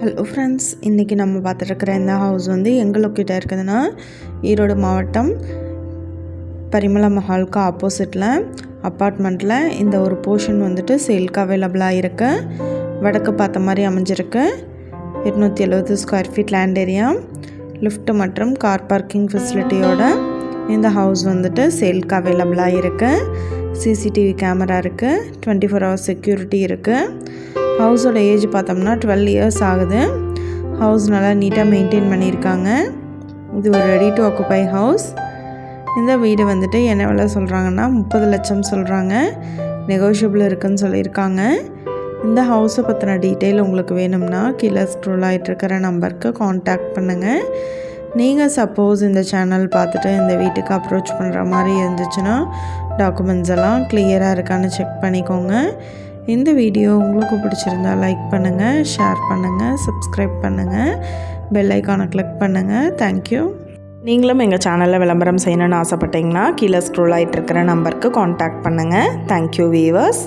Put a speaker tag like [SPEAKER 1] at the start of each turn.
[SPEAKER 1] Hello friends இன்றைக்கி நம்ம பார்த்துட்ருக்குற இந்த ஹவுஸ் வந்து எங்கே லொக்கேட்டாக இருக்குதுன்னா ஈரோடு மாவட்டம் பரிமள மஹாலுக்கு ஆப்போசிட்டில் அப்பார்ட்மெண்ட்டில் இந்த ஒரு போர்ஷன் வந்துட்டு சேல்க்கு அவைலபிளாக இருக்கு. வடக்கு பார்த்த மாதிரி அமைஞ்சிருக்கு. எட்நூற்றி எழுபது square feet land area lift மற்றும் கார் பார்க்கிங் ஃபெசிலிட்டியோட இந்த ஹவுஸ் வந்துட்டு சேல்க்கு அவைலபிளாக இருக்குது சிசிடிவி கேமரா இருக்குது டுவெண்ட்டி ஃபோர் ஹவர்ஸ் செக்யூரிட்டி இருக்குது ஹவுஸோட ஏஜ் பார்த்தோம்னா டுவெல் இயர்ஸ் ஆகுது. ஹவுஸ் நல்லா நீட்டாக மெயின்டைன் பண்ணியிருக்காங்க. இது ஒரு ரெடி டு ஆக்குப்பை ஹவுஸ். இந்த வீடு வந்துட்டு என்ன விலை சொல்கிறாங்கன்னா முப்பது லட்சம் சொல்கிறாங்க நெகோஷியபிள் இருக்குதுன்னு சொல்லியிருக்காங்க. இந்த ஹவுஸை பற்றின டீட்டெயில் உங்களுக்கு வேணும்னா கீழே ஸ்க்ரோல் ஆகிட்டுருக்கிற நம்பருக்கு காண்டாக்ட் பண்ணுங்கள் நீங்கள் சப்போஸ் இந்த சேனல் பார்த்துட்டு இந்த வீட்டுக்கு அப்ரோச் பண்ணுற மாதிரி இருந்துச்சுன்னா டாக்குமெண்ட்ஸ் எல்லாம் கிளியராக இருக்கான்னு செக் பண்ணிக்கோங்க. இந்த வீடியோ உங்களுக்கு பிடிச்சிருந்தா லைக் பண்ணுங்கள் ஷேர் பண்ணுங்கள் சப்ஸ்கிரைப் பண்ணுங்கள் பெல் ஐக்கானை கிளிக் பண்ணுங்கள் தேங்க்யூ நீங்களும் எங்கள் சேனலில் விளம்பரம் செய்யணும்னு ஆசைப்பட்டீங்கன்னா கீழே ஸ்க்ரோல் ஆகிட்டு இருக்கிற நம்பருக்கு காண்டாக்ட் பண்ணுங்கள் தேங்க்யூ வீவர்ஸ்